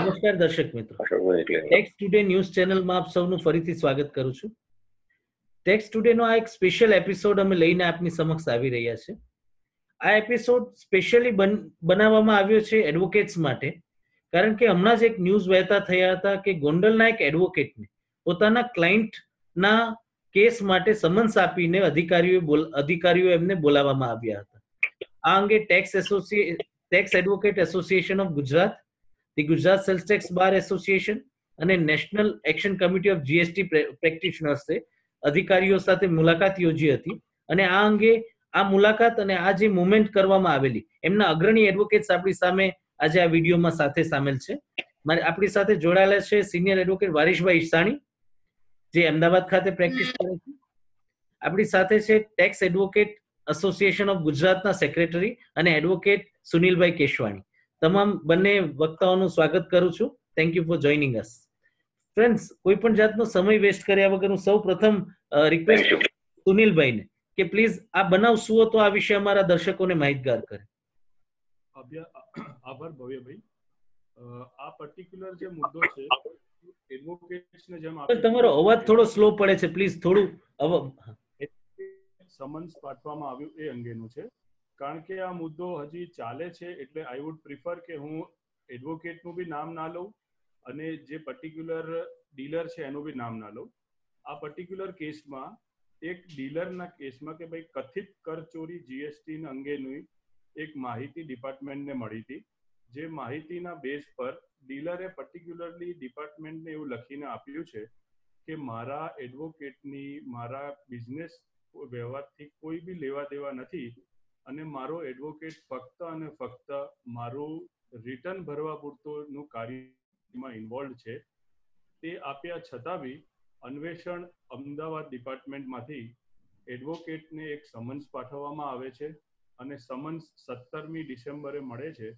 નમસ્કાર દર્શક મિત્રો. ટેક્સ ટુડે ન્યૂઝ ચેનલમાં આપ સૌનું ફરીથી સ્વાગત કરું છું. ટેક્સ ટુડે નો આ એક સ્પેશિયલ એપિસોડ અમે લઈને આપની સમક્ષ આવી રહ્યા છે. આ એપિસોડ સ્પેશિયલી બનાવવામાં આવ્યો છે એડવોકેટ્સ માટે. કારણ કે હમણાં જ એક ન્યૂઝ વહેતા થયા હતા કે ગોંડલના એક એડવોકેટને પોતાના ક્લાયન્ટના કેસ માટે સમન્સ આપીને અધિકારીઓ અધિકારીઓ એમને બોલાવવામાં આવ્યા હતા. આ અંગે tax એસોસિએ tax advocate association of Gujarat the Gujarat sales tax bar association અને national action committee of GST પ્રેક્ટિશનર્સે અધિકારીઓ સાથે મુલાકાત યોજી હતી અને આ અંગે આ મુલાકાત અને આ જે મુવમેન્ટ કરવામાં આવેલી, એમના અગ્રણી એડવોકેટ્સ આપણી સામે આજે આ વિડીયોમાં સાથે સામેલ છે. મારે આપણી સાથે જોડાયેલા છે સિનિયર એડવોકેટ વારીશભાઈ ઈસાણી જે અમદાવાદ ખાતે પ્રેક્ટિસ કરે છે. આપણી સાથે છે ટેક્સ એડવોકેટ એસોસિએશન ઓફ ગુજરાતના સેક્રેટરી અને એડવોકેટ સુનિલભાઈ કેશવાણી તમામ બંને વક્તાઓનું સ્વાગત કરું છું. Thank you for joining us friends કોઈ પણ જાતનો સમય વેસ્ટ કર્યા વગર હું સૌ પ્રથમ રિક્વેસ્ટ સુનિલભાઈને કે પ્લીઝ આ બનાવ શું હતો આ વિશે અમારા દર્શકોને માહિતગાર કરે. આભાર ભવ્યભાઈ. આ પર્ટિક્યુલર જે મુદ્દો છે એડવોકેટ્સને જેમ તમારો અવાજ થોડો સ્લો પડે છે. પ્લીઝ થોડું સમન્સ પાઠવવામાં આવ્યું એ અંગેનું છે. કારણ કે આ મુદ્દો હજી ચાલે છે એટલે આઈ વુડ પ્રિફર કે હું એડવોકેટનું બી નામ ના લઉં અને જે પર્ટિક્યુલર ડીલર છે એનું બી નામ ના લઉં. આ પર્ટિક્યુલર કેસમાં એક ડીલરના કેસમાં કે ભાઈ કથિત કરચોરી જીએસટી અંગેની એક માહિતી ડિપાર્ટમેન્ટને મળી હતી. જે માહિતીના બેઝ પર ડીલરે પર્ટિક્યુલરલી ડિપાર્ટમેન્ટને એવું લખીને આપ્યું છે કે મારા એડવોકેટની મારા બિઝનેસ વ્યવહારથી કોઈ બી લેવા દેવા નથી. અને મારો એડવોકેટ ફક્ત અને ફક્ત મારું રિટર્ન ભરવા પૂરતોનું કાર્યમાં ઇન્વોલ્વ છે. તે આપ્યા છતાં બી અન્વેષણ અમદાવાદ ડિપાર્ટમેન્ટમાંથી એડવોકેટને એક સમન્સ પાઠવવામાં આવે છે અને સમન્સ સત્તરમી ડિસેમ્બરે મળે છે.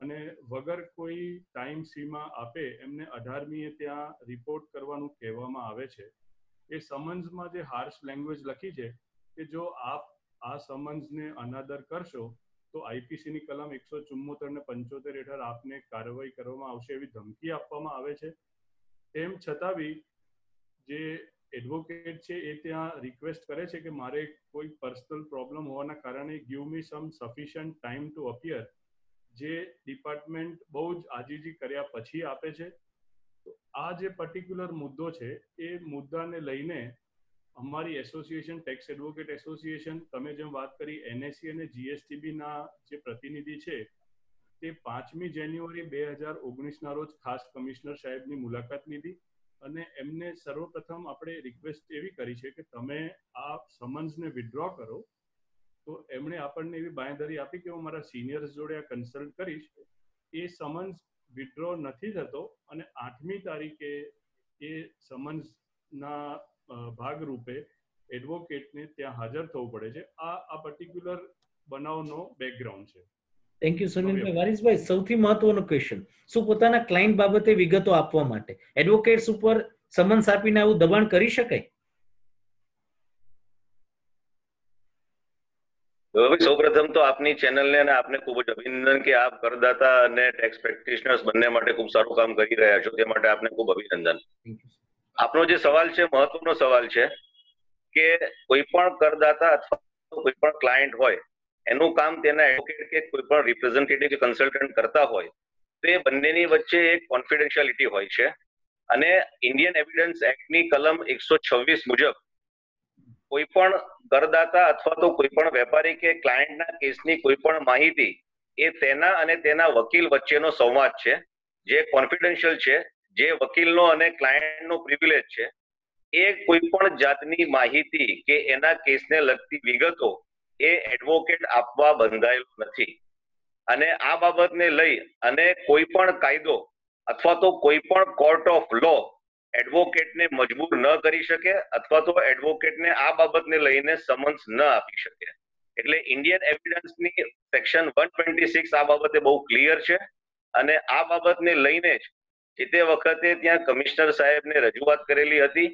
અને વગર કોઈ ટાઈમ સીમા આપે એમને અઢારમીએ ત્યાં રિપોર્ટ કરવાનું કહેવામાં આવે છે. એ સમન્સમાં જે હાર્શ લેંગ્વેજ લખી છે, કે જો આપ આ સમન્સને અનાદર કરશો, તો આઈપીસીની કલમ એકસો ચુમ્મોતેર ને પંચોતેર હેઠળ આપને કાર્યવાહી કરવામાં આવશે એવી ધમકી આપવામાં આવે છે. તેમ છતાં બી જે એડવોકેટ છે એ ત્યાં રિક્વેસ્ટ કરે છે કે મારે કોઈ પર્સનલ પ્રોબ્લેમ હોવાના કારણે give me some sufficient time to appear જે ડિપાર્ટમેન્ટ બહુ જ આજીજી કર્યા પછી આપે છે. આ જે પર્ટિક્યુલર મુદ્દો છે, એ મુદ્દાને લઈને અમારી એસોસિએશન ટેક્સ એડવોકેટ એસોસિએશન તમે જેમ વાત કરી એનએસસી અને જીએસટીબીના જે પ્રતિનિધિ છે, તે પાંચમી જાન્યુઆરી બે હજાર ઓગણીસના રોજ ખાસ કમિશનર સાહેબની મુલાકાત લીધી અને એમને સર્વપ્રથમ આપણે રિક્વેસ્ટ એવી કરી છે કે તમે આ સમન્સને વિથડ્રો કરો. તો એમણે આપણને એવી બાંયધરી આપી કે હું મારા સિનિયર્સ જોડે આ કન્સલ્ટ કરીશ. એ સમન્સ વિથડ્રો નથી થતો અને આઠમી તારીખે એ સમન્સના ભાગરૂપે એડવોકેટને ત્યાં હાજર થવું પડે છે. આ આ પર્ટિક્યુલર બનાવનો બેકગ્રાઉન્ડ છે. થેન્ક યુ સુનિલભાઈ વારિસભાઈ સૌથી મહત્વનો ક્વેશ્ચન શું પોતાના ક્લાયન્ટ બાબતે વિગતો આપવા માટે એડવોકેટ્સ ઉપર સમન્સ આપીને આવું દબાણ કરી શકાય? સૌપ્રથમ તો આપની ચેનલને અને આપને ખૂબ જ અભિનંદન કે આપ કરદાતા અને ટેક્સ પ્રેક્ટિશનર્સ બંને માટે ખૂબ સારું કામ કરી રહ્યા છો. તે માટે આપને ખૂબ અભિનંદન. આપનો જે સવાલ છે મહત્વનો સવાલ છે કે કોઈ પણ કરદાતા અથવા કોઈ પણ ક્લાયન્ટ હોય એનું કામ તેના એડવોકેટ કે કોઈ પણ રિપ્રેઝેન્ટેટિવ કે કન્સલ્ટન્ટ કરતા હોય તો એ બંનેની વચ્ચે એક કોન્ફિડેન્શિયાલિટી હોય છે. અને ઇન્ડિયન એવિડન્સ એક્ટની કલમ એકસો છવ્વીસ મુજબ કોઈ પણ કરદાતા અથવા તો કોઈ પણ વેપારી કે ક્લાયન્ટના કેસની કોઈ પણ માહિતી એ તેના અને તેના વકીલ વચ્ચેનો સંવાદ છે, જે કોન્ફિડેન્શિયલ છે, જે વકીલનો અને ક્લાયન્ટનો પ્રિવિલેજ છે, એ કોઈ પણ જાતની માહિતી કે એના કેસને લગતી વિગતો એ એડવોકેટ આપવા બંધાયેલો નથી. અને આ બાબતને લઈ અને કોઈ પણ કાયદો અથવા તો કોઈ પણ કોર્ટ ઓફ લો એડવોકેટને મજબૂર ન કરી શકે અથવા તો એડવોકેટને આ બાબતને લઈને સમન્સ ન આપી શકે. એટલે ઇન્ડિયન એવિડન્સની સેક્શન વન ટ્વેન્ટી સિક્સ આ બાબતે બહુ ક્લિયર છે અને આ બાબતને લઈને જ જે તે વખતે ત્યાં કમિશનર સાહેબને રજૂઆત કરેલી હતી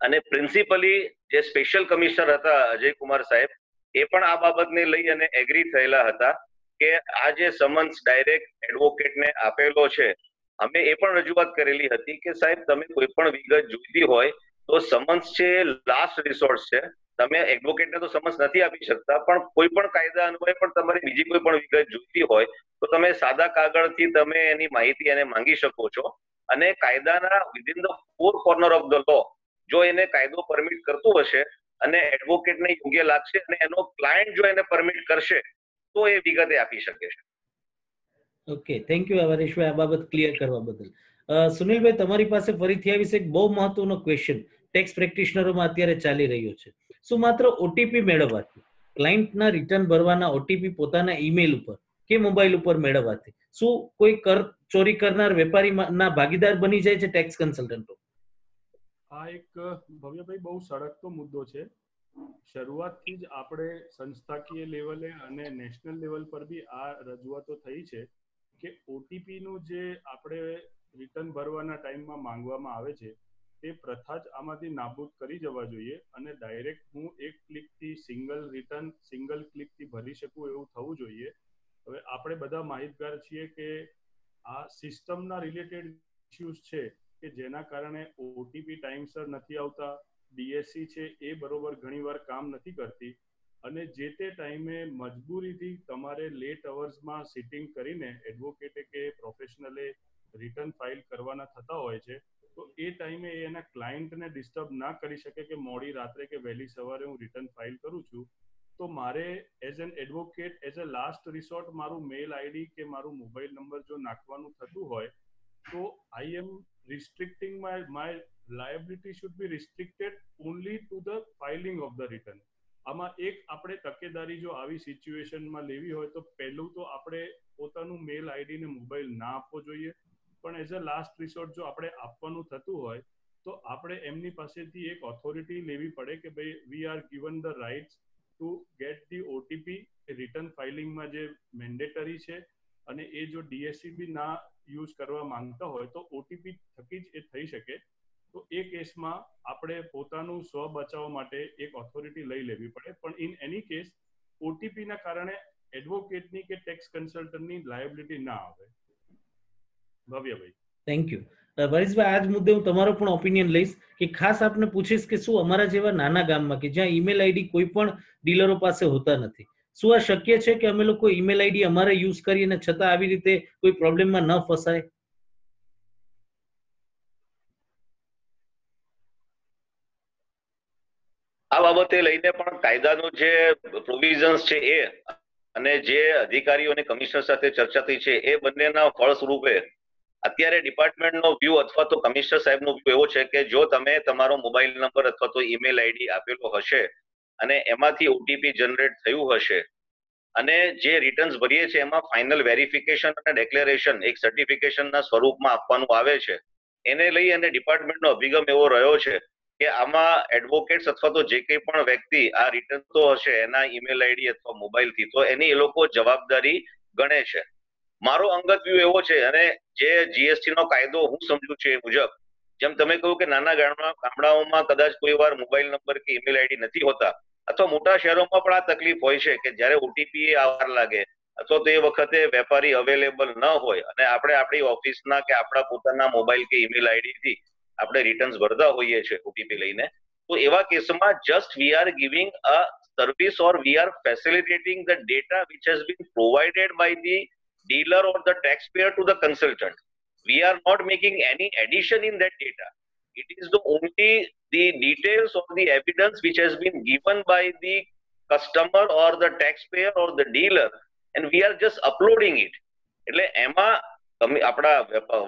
અને પ્રિન્સિપલી જે સ્પેશિયલ કમિશનર હતા અજય કુમાર સાહેબ એ પણ આ બાબતને લઈ અને એગ્રી થયેલા હતા કે આ જે સમન્સ ડાયરેક્ટ એડવોકેટને આપેલો છે અમે એ પણ રજૂઆત કરેલી હતી કે સાહેબ, તમે કોઈ પણ વિગત જોઈતી હોય તો સમન્સ છે લાસ્ટ રિસોર્ટ છે. તમે એડવોકેટને તો સમન્સ નથી આપી શકતા, પણ કોઈ પણ કાયદા અન્વયે પણ તમારે બીજી કોઈ પણ વિગત જોઈતી હોય તો તમે સાદા કાગળથી તમે એની માહિતી એને માંગી શકો છો. અને કાયદાના within the four corner of the law જો એને કાયદો પરમિટ કરતો હશે અને એડવોકેટને યોગ્ય લાગશે અને એનો ક્લાયન્ટ જો એને પરમિટ કરશે, તો એ વિગતે આપી શકે છે. ઓકે થેન્ક યુ હરેશભાઈ આ બાબત ક્લિયર કરવા બદલ. સુનિલભાઈ, તમારી પાસે ફરીથી આવીશ એક બહુ મહત્વનો ક્વેશ્ચન ટેક્સ પ્રેક્ટિશનરોમાં અત્યારે ચાલી રહ્યો છે. શું માત્ર ઓટીપી મેળવવાથી ક્લાયન્ટના રિટર્ન ભરવાના ઓટીપી પોતાના ઈમેલ ઉપર કે મોબાઈલ ઉપર મેળવવાથી શું કોઈ કર, ચોરી કરનાર વેપારી ના ભાગીદાર બની જાય છે ટેક્સ કન્સલ્ટન્ટો આ એક, ભવ્યભાઈ, બહુ સળગતો મુદ્દો છે. શરૂઆતથી જ આપણે સંસ્થાકીય લેવલે અને નેશનલ લેવલ પર બી આ રજૂઆતો થઈ છે. કે ઓટીપી નું જે આપણે રિટર્ન ભરવાના ટાઈમમાં માંગવામાં આવે છે, તે પ્રથા જ આમાંથી નાબૂદ કરી જવા જોઈએ અને ડાયરેક્ટ હું એક ક્લિકથી સિંગલ રિટર્ન સિંગલ ક્લિકથી ભરી શકું એવું થવું જોઈએ. હવે આપણે બધા માહિતગાર છીએ કે આ સિસ્ટમના રિલેટેડ ઇસ્યુઝ છે કે જેના કારણે ઓટીપી ટાઈમસર નથી આવતા ડીએસસી છે એ બરોબર ઘણીવાર કામ નથી કરતી. અને જે તે ટાઈમે મજબૂરીથી તમારે લેટ અવર્સમાં સિટિંગ કરીને એડવોકેટે કે પ્રોફેશનલે રિટર્ન ફાઇલ કરવાના થતા હોય છે, તો એ ટાઈમે એ એના ક્લાયન્ટને ડિસ્ટર્બ ના કરી શકે કે મોડી રાત્રે કે વહેલી સવારે હું રિટર્ન ફાઇલ કરું છું, તો મારે as an advocate as a last resort મારું મેલ આઈડી કે મારું મોબાઈલ નંબર જો નાખવાનું થતું હોય, તો I am restricting my my liability should be restricted only to the filing of the return. આમાં એક આપણે તકેદારી જો આવી સિચ્યુએશનમાં લેવી હોય તો પહેલું તો આપણે પોતાનું મેલ આઈડી ને મોબાઈલ ના આપવો જોઈએ. પણ એઝ અ લાસ્ટ રિસોર્ટ જો આપણે આપવાનું થતું હોય, તો આપણે એમની પાસેથી એક ઓથોરિટી લેવી પડે કે ભાઈ we are given the rights to get the OTP return ફાઇલિંગમાં જે મેન્ડેટરી છે અને એ જો ડીએસસી બી ના યુઝ કરવા માંગતા હોય તો ઓટીપી થકી જ એ થઈ શકે. તો એ કેસમાં આપણે પોતાનું સ્વ બચાવ માટે એક ઓથોરિટી લઈ લેવી પડે. પણ ઇન એની કેસ ઓટીપીના કારણે એડવોકેટની કે ટેક્સ કન્સલ્ટન્ટની લાયબિલિટી ના આવે. ભવ્યભાઈ. થેન્ક યુ વરીશભાઈ આજ મુદ્દે હું તમારો પણ ઓપિનિયન લઈશ કે ખાસ આપને પૂછીશ કે શું અમારા જેવા નાના ગામમાં કે જ્યાં ઈમેલ આઈડી કોઈ પણ ડીલરો પાસે હોતા નથી, શું આ શક્ય છે કે અમે લોકો ઈમેલ આઈડી અમારે યુઝ કરીને છતાં આવી રીતે કોઈ પ્રોબ્લેમમાં ન ફસાય? બાબતે લઈને પણ કાયદાનું જે પ્રોવિઝન્સ છે એ અને જે અધિકારીઓ અને કમિશનર સાથે ચર્ચા થઈ છે એ બંનેના ફળ સ્વરૂપે અત્યારે ડિપાર્ટમેન્ટનો વ્યૂ અથવા તો કમિશનર સાહેબનો વ્યૂ એવો છે કે જો તમે તમારો મોબાઈલ નંબર અથવા તો ઈમેલ આઈડી આપેલો હશે અને એમાંથી ઓટીપી જનરેટ થયું હશે અને જે રિટર્ન્સ ભરીએ છીએ એમાં ફાઇનલ વેરિફિકેશન અને ડેક્લેરેશન એક સર્ટિફિકેશનના સ્વરૂપમાં આપવાનું આવે છે, એને લઈ અને ડિપાર્ટમેન્ટનો અભિગમ એવો રહ્યો છે કે આમાં એડવોકેટ્સ અથવા તો જે કંઈ પણ વ્યક્તિ આ રિટર્ન તો હશે, એના ઈમેલ આઈડી અથવા મોબાઈલથી તો એની એ લોકો જવાબદારી ગણે છે. મારો અંગત વ્યૂ એવો છે અને જે જીએસટી નો કાયદો હું સમજુ છું એ મુજબ, જેમ તમે કહ્યું કે નાના ગામડાઓમાં કદાચ કોઈ વાર મોબાઈલ નંબર કે ઈમેલ આઈડી નથી હોતા, અથવા મોટા શહેરોમાં પણ આ તકલીફ હોય છે કે જ્યારે ઓટીપી એ આવાર લાગે, અથવા તો એ વખતે વેપારી અવેલેબલ ન હોય અને આપણે આપણી ઓફિસના કે આપણા પોતાના મોબાઈલ કે ઈમેલ આઈડી આપણે રિટર્ન્સ ભરતા હોઈએ છીએ ઓટીપી લઈને તો એવા કેસમાં just we are giving a service or we are facilitating the data which has been provided by the dealer or the taxpayer to the consultant. We are not making any addition in that data. It is the only the details or the evidence which has been given by the customer or the taxpayer or the dealer and we are just uploading it. એટલે એમાં આપણા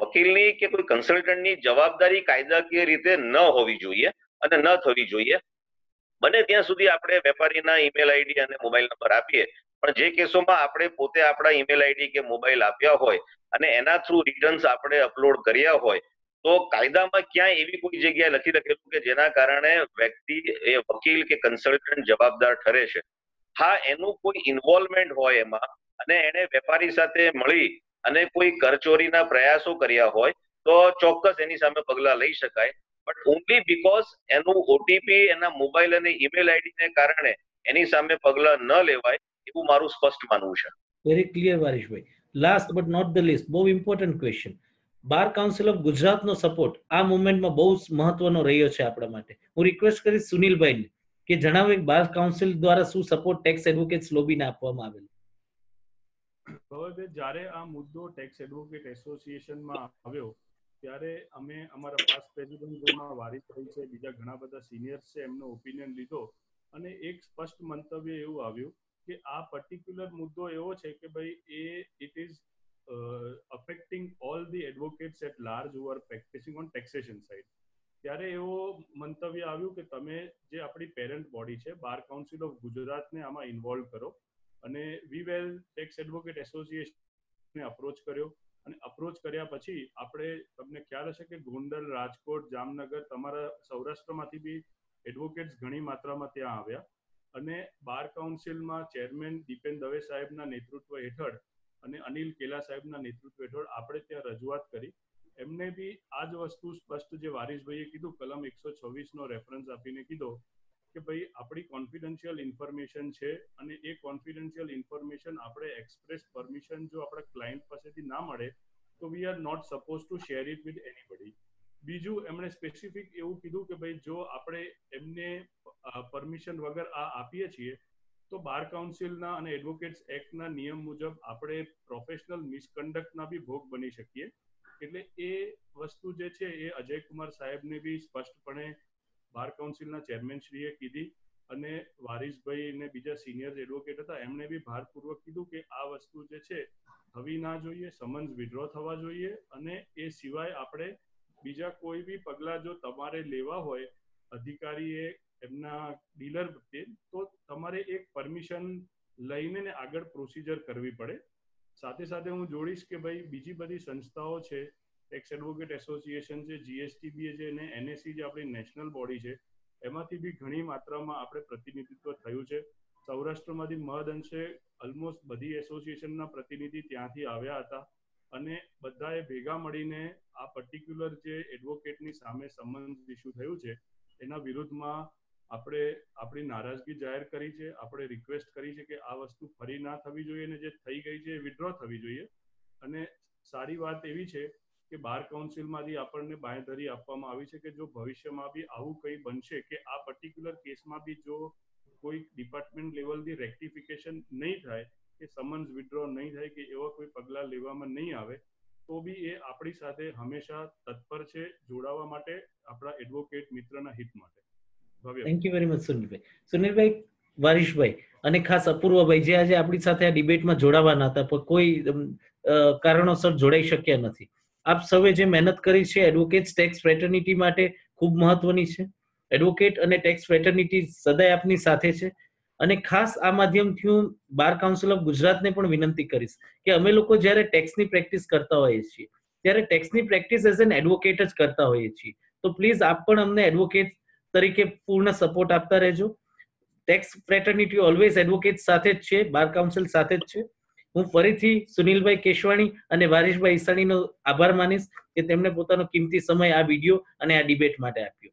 વકીલની કે કોઈ કન્સલ્ટન્ટની જવાબદારી કાયદાકીય રીતે ન હોવી જોઈએ અને ન થવી જોઈએ. બને ત્યાં સુધી આપણે વેપારીના ઈમેલ આઈડી અને મોબાઈલ નંબર આપીએ. પણ જે કેસોમાં આપણે પોતે આપણા ઈમેલ આઈડી કે મોબાઈલ આપ્યા હોય અને એના થ્રુ રિટર્ન્સ આપણે અપલોડ કર્યા હોય, તો કાયદામાં ક્યાંય એવી કોઈ જગ્યાએ લખી રાખેલું કે જેના કારણે વ્યક્તિ એ વકીલ કે કન્સલ્ટન્ટ જવાબદાર ઠરે છે. હા, એનું કોઈ ઇન્વોલ્વમેન્ટ હોય એમાં અને એને વેપારી સાથે મળી અને કોઈ કરચોરીના પ્રયાસો કર્યા હોય તો ચોક્કસ એની સામે પગલા લઈ શકાય. બટ ઓનલી બીકોઝ એનું ઓટીપી એના મોબાઈલ અને ઈમેલ આઈડી ને કારણે એની સામે પગલા ન લેવાય, એવું મારું સ્પષ્ટ માનવું છે. Very clear Warisbhai. Last but not the least બહુ important question bar council of ગુજરાતનો સપોર્ટ આ મુવમેન્ટમાં બહુ મહત્વનો રહ્યો છે આપણા માટે. હું રિક્વેસ્ટ કરીશ સુનિલભાઈને કે જણાવે બાર કાઉન્સિલ દ્વારા શું સપોર્ટ ટેક્સ એડવોકેટ્સ લોબીને આપવામાં આવેલ. હવે જ્યારે આ મુદ્દો ટેક્સ એડવોકેટ એસોસિએશનમાં આવ્યો, ત્યારે અમે અમારા પાસ પ્રેસિડેન્ટમાં વારી થઈ છે, બીજા ઘણા બધા સિનિયર્સ છે, એમનો ઓપિનિયન લીધો. અને એક સ્પષ્ટ મંતવ્ય એવું આવ્યું કે આ પર્ટિક્યુલર મુદ્દો એવો છે કે ભાઈ, એ it is affecting all the advocates at large over practising on taxation side ત્યારે એવો મંતવ્ય આવ્યું કે તમે જે આપણી પેરેન્ટ બોડી છે, બાર કાઉન્સિલ ઓફ ગુજરાતને આમાં ઇન્વોલ્વ કરો. અને વી વેલ ટેક્સ એડવોકેટ એસોસિએશનને અપ્રોચ કર્યો. અને અપ્રોચ કર્યા પછી આપણે તમને ખ્યાલ હશે કે ગોંડલ, રાજકોટ, જામનગર તમારા સૌરાષ્ટ્રમાંથી બી એડવોકેટ્સ ઘણી માત્રામાં ત્યાં આવ્યા. અને બાર કાઉન્સિલમાં ચેરમેન દીપેન દવે સાહેબના નેતૃત્વ હેઠળ અને અનિલ કેલા સાહેબના નેતૃત્વ હેઠળ આપણે ત્યાં રજૂઆત કરી. એમને બી આ જ વસ્તુ સ્પષ્ટ જે વારીસભાઈએ કીધું, કલમ એકસો છવ્વીસનો રેફરન્સ આપીને કીધો કે ભાઈ આપણી કોન્ફિડન્શિયલ ઇન્ફોર્મેશન છે અને એ કોન્ફિડન્શિયલ ઇન્ફોર્મેશન આપણે એક્સપ્રેસ પરમિશન જો આપણા ક્લાયન્ટ પાસેથી ના મળે, તો we are not suppose to share it with anybody બીજું, એમણે સ્પેસિફિક એવું કીધું કે ભાઈ જો આપણે એમને પરમિશન વગર આ આપીએ છીએ, તો બાર કાઉન્સિલના અને એડવોકેટ્સ એક્ટના નિયમ મુજબ આપણે પ્રોફેશનલ મિસકન્ડક્ટના બી ભોગ બની શકીએ. એટલે એ વસ્તુ જે છે એ અજય કુમાર સાહેબને બી સ્પષ્ટપણે બાર કાઉન્સિલના ચેરમેનશ્રીએ કીધી અને વારિસભાઈ ને બીજા સિનિયર એડવોકેટ હતા. એમણે બી ભારપૂર્વક કીધું કે આ વસ્તુ જે છે, થવી ના જોઈએ સમન્સ વિડ્રો થવા જોઈએ અને એ સિવાય આપણે બીજા કોઈ બી પગલા જો તમારે લેવા હોય, અધિકારીએ એમના ડીલર પ્રત્યે તો તમારે એક પરમિશન લઈને ને આગળ પ્રોસિજર કરવી પડે. સાથે સાથે હું જોડીશ કે ભાઈ બીજી બધી સંસ્થાઓ છે ટેક્સ એડવોકેટ એસોસિએશન છે જીએસટીબી છે અને એનએસસી જે આપણી નેશનલ બોડી છે, એમાંથી બી ઘણી માત્રામાં આપણે પ્રતિનિધિત્વ થયું છે. સૌરાષ્ટ્રમાંથી મહદ અંશે ઓલમોસ્ટ બધી એસોસિએશનના પ્રતિનિધિ ત્યાંથી આવ્યા હતા અને બધાએ ભેગા મળીને આ પર્ટિક્યુલર જે એડવોકેટની સામે સંબંધ ઇસ્યુ થયું છે, એના વિરુદ્ધમાં આપણે આપણી નારાજગી જાહેર કરી છે, આપણે રિક્વેસ્ટ કરી છે કે આ વસ્તુ ફરી ના થવી જોઈએ અને જે થઈ ગઈ છે એ વિડ્રો થવી જોઈએ. અને સારી વાત એવી છે કે બાર કાઉન્સિલમાંથી આપણને બાંયધરી આપવામાં આવી છે કે જો ભવિષ્યમાં બી આવું કંઈ બનશે કે આ પર્ટિક્યુલર કેસમાં બી જો કોઈ ડિપાર્ટમેન્ટ લેવલથી રેક્ટિફિકેશન નહીં થાય, કે સમન્સ વિડ્રો નહીં થાય કે એવા કોઈ પગલાં લેવામાં નહીં આવે, તો બી એ આપણી સાથે હંમેશા તત્પર છે, જોડાવા માટે, આપણા એડવોકેટ મિત્રના હિત માટે. થેન્ક યુ વેરી મચ સુનિલભાઈ. સુનિલભાઈ, વારીશભાઈ અને ખાસ અપૂર્વભાઈ, જે આજે આપણી સાથે આ ડિબેટમાં જોડાવાના હતા, પણ કોઈ કારણોસર જોડાઈ શક્યા નથી. આપ સૌએ જે મહેનત કરી છે એડવોકેટ ટેક્સ ફ્રેટર્નિટી માટે ખૂબ મહત્વની છે. એડવોકેટ અને ટેક્સ ફ્રેટર્નિટી સદાય આપની સાથે છે અને ખાસ આ માધ્યમથી હું બાર કાઉન્સિલ ઓફ ગુજરાતને પણ વિનંતી કરીશ કે અમે લોકો જ્યારે ટેક્સની પ્રેક્ટિસ કરતા હોઈએ છીએ, ત્યારે ટેક્સની પ્રેક્ટિસ એઝ એન એડવોકેટ જ કરતા હોઈએ છીએ. તો પ્લીઝ આપ પણ અમને એડવોકેટ તરીકે પૂર્ણ સપોર્ટ આપતા રહેજો. ટેક્સ ફ્રેટર્નિટી ઓલવેઝ એડવોકેટ સાથે જ છે, બાર કાઉન્સિલ સાથે જ છે. હું ફરીથી સુનિલભાઈ કેશવાણી અને વારીશભાઈ ઈસાણીનો આભાર માનીશ કે તેમણે પોતાનો કિંમતી સમય આ વીડિયો અને આ ડિબેટ માટે આપ્યો.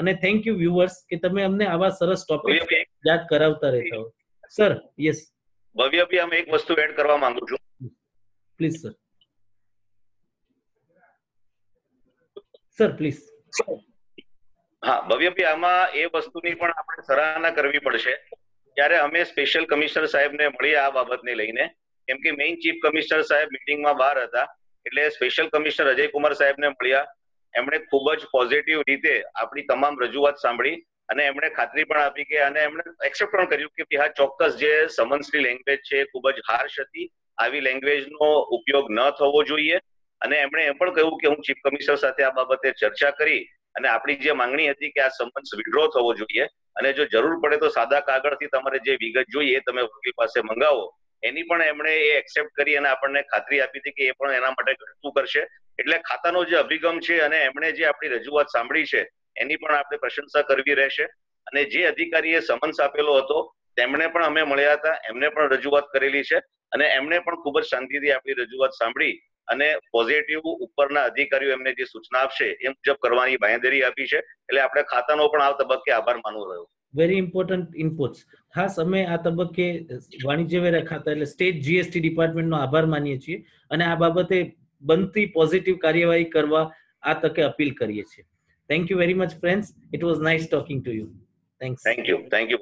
અને થેન્ક યુ વ્યુઅર્સ કે તમે અમને આવા સરસ ટોપિક યાદ કરાવતા રહેતા હો. સર યસ ભવ્ય ભી અમે એક વસ્તુ એડ કરવા માંગુ છું. પ્લીઝ સર સર પ્લીઝ હા ભવ્યભી આમાં એ વસ્તુની પણ આપણે સરાહના કરવી પડશે. ત્યારે અમે સ્પેશિયલ કમિશનર સાહેબને મળીએ આ બાબતને લઈને. કેમ કે મેઇન ચીફ કમિશનર સાહેબ મિટિંગમાં બહાર હતા, એટલે સ્પેશિયલ કમિશનર અજય કુમાર સાહેબને મળ્યા. એમણે ખૂબ જ પોઝિટિવ રીતે આપણી તમામ રજૂઆત સાંભળી અને એમણે ખાતરી પણ આપી કે અને એમણે એક્સેપ્ટ પણ કર્યું કે હા ચોક્કસ જે સમન્સની લેંગ્વેજ છે ખૂબ જ હાર્શ હતી. આવી લેંગ્વેજનો ઉપયોગ ન થવો જોઈએ. અને એમણે એમ પણ કહ્યું કે હું ચીફ કમિશનર સાથે આ બાબતે ચર્ચા કરી અને આપણી જે માંગણી હતી કે આ સમન્સ વિડ્રો થવો જોઈએ અને જો જરૂર પડે તો સાદા કાગળથી તમારે જે વિગત જોઈએ તમે વકીલ પાસે મંગાવો. એની પણ એમણે એ એક્સેપ્ટ કરી અને આપણને ખાતરી આપી હતી કે એ પણ એના માટે ઘટતું કરશે. એટલે ખાતાનો જે અભિગમ છે અને એમણે જે આપણી રજૂઆત સાંભળી છે, એની પણ આપણે પ્રશંસા કરવી રહેશે. અને જે અધિકારીએ સમન્સ આપેલો હતો, તેમણે પણ અમે મળ્યા હતા, એમને પણ રજૂઆત કરેલી છે. અને એમણે પણ ખૂબ જ શાંતિથી આપણી રજૂઆત સાંભળી અને પોઝિટિવ ઉપરના અધિકારીઓ એમને જે સૂચના આપશે, એ મુજબ કરવાની બાંહેધરી આપી છે. એટલે આપણે ખાતાનો પણ આ તબક્કે આભાર માનવો રહ્યો. વેરી ઇમ્પોર્ટન્ટ ઇનપુટ્સ ખાસ અમે આ તબક્કે વાણિજ્ય વેરા ખાતા એટલે સ્ટેટ જીએસટી ડિપાર્ટમેન્ટનો આભાર માનીએ છીએ અને આ બાબતે બનતી પોઝિટિવ કાર્યવાહી કરવા આ તકે અપીલ કરીએ છીએ. Thank you very much friends it was nice talking to you thanks thank you thank you